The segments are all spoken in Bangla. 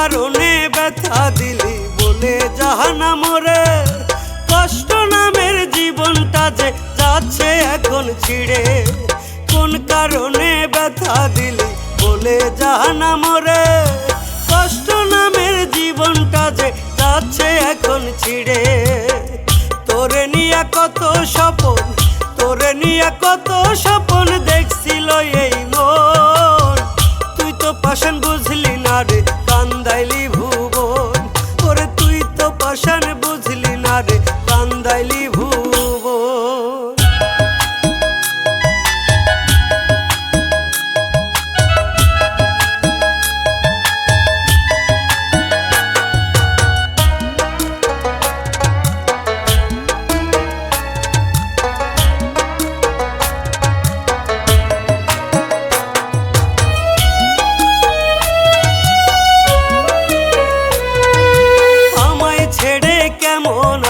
কারণে ব্যথা দিলি বলে জাহানা মরে কষ্ট নামের জীবনটা যে যাচ্ছে এখন ছিড়ে। কোন কারণে ব্যথা দিলি বলে জাহানা মরে কষ্ট নামের জীবনটা যে যাচ্ছে এখন ছিড়ে। তোরে নিয়ে কত সপন তোরে নিয়ে কত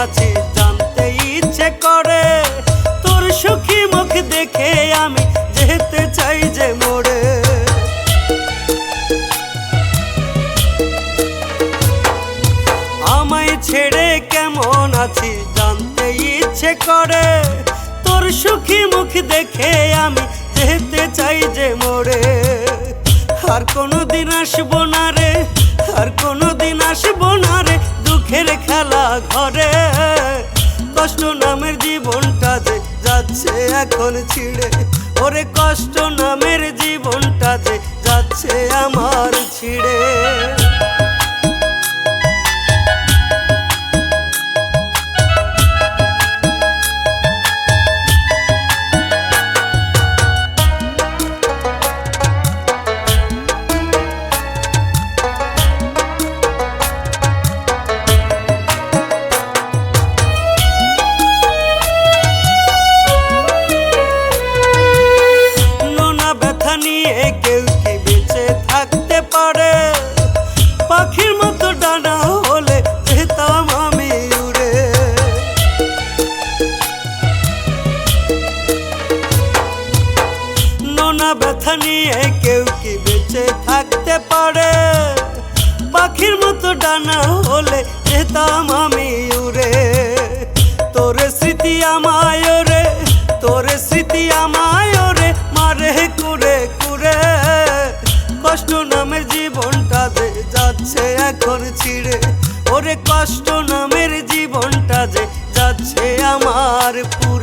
আছিস জানতে ইচ্ছে করে। তোর সুখী মুখ দেখে আমি যেতে চাই যে মোড়ে। আমায় ছেড়ে কেমন আছিস জানতে ইচ্ছে করে। তোর সুখী মুখ দেখে আমি যেতে চাই যে মোড়ে। আর কোনোদিন আসব না রে, আর কোনোদিন আসব না রে, দুঃখের খেলা ঘরে। যাচ্ছে এখন ছিঁড়ে। ওরে কষ্ট নামের জীবনটা যে যাচ্ছে আমার ছিঁড়ে। কেউ কি বেঁচে থাকতে পারে? পাখির মতো ডানা হলে যেতাম আমি উড়ে। নোনা ব্যথা নিয়ে কেউ কি বেঁচে থাকতে পারে? পাখির মতো ডানা হলে যেতাম আমি উড়ে। তোর স্মৃতি আমায় কষ্ট নামের জীবনটা যে যাচ্ছে এখন ছিঁড়ে। ওরে কষ্ট নামের জীবনটা যে যাচ্ছে আমার পুরে